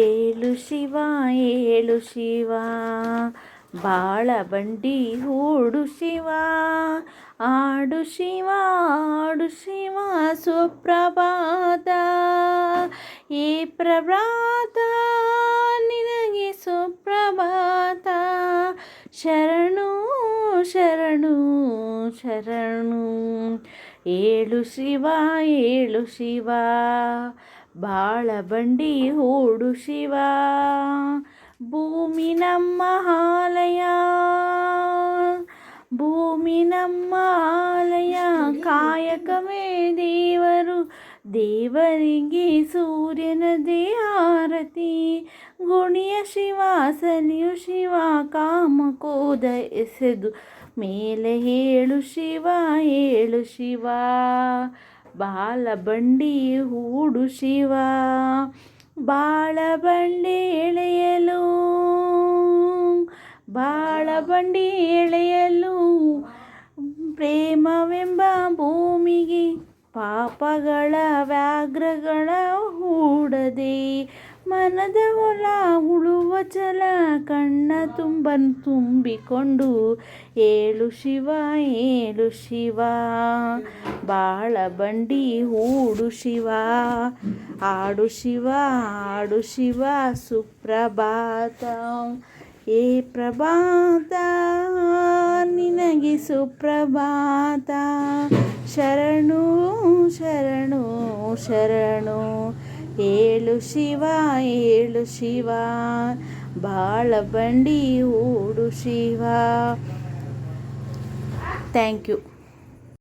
ಏಳು ಶಿವ ಏಳು ಶಿವ ಬಾಳ ಬಂಡಿ ಹೂಡು ಶಿವ ಆಡು ಶಿವ ಆಡು ಶಿವ ಸುಪ್ರಭಾತ ಈ ಪ್ರಭಾತ ನಿನಗೆ ಸುಪ್ರಭಾತ ಶರಣು ಶರಣು ಶರಣು ಏಳು ಶಿವ ಏಳು ಶಿವ ಬಾಳ ಬಂಡಿ ಹೂಡು ಶಿವ ಭೂಮಿ ನಮ್ಮ ಆಲಯ ಭೂಮಿ ನಮ್ಮ ಆಲಯ ಕಾಯಕವೇ ದೇವರು ದೇವರಿಗೆ ಸೂರ್ಯನದೇ ಆರತಿ ಗುಣಿಯ ಶಿವ ಸಲಿಯು ಶಿವ ಕಾಮಕೋದ ಎಸೆದು ಮೇಲೆ ಹೇಳು ಶಿವ ಹೇಳು ಶಿವ. ಬಾಲ ಬಂಡಿ ಹೂಡು ಶಿವ. ಬಾಳ ಬಂಡಿ ಎಳೆಯಲು. ಬಾಳ ಬಂಡಿ ಎಳೆಯಲು. ಪ್ರೇಮವೆಂಬ ಭೂಮಿಗೆ ಪಾಪಗಳ ವ್ಯಾಘ್ರಗಳ ಹೂಡದೆ ಮನದ ಹೊಲ ಉಳುವ ಛಲ ಕಣ್ಣ ತುಂಬ ತುಂಬಿಕೊಂಡು ಏಳು ಶಿವ ಏಳು ಶಿವ. ಬಾಳ ಬಂಡಿ ಹೂಡು ಶಿವ. ಆಡು ಶಿವ ಆಡು ಶಿವ, ಸುಪ್ರಭಾತ. ಏ ಪ್ರಭಾತ, ನಿನಗೆ ಸುಪ್ರಭಾತ. ಶರಣು ಶರಣು ಶರಣು. ಏಳು ಶಿವ ಏಳು ಶಿವ ಬಾಳ ಬಂಡಿ ಓಡು ಶಿವ. Thank you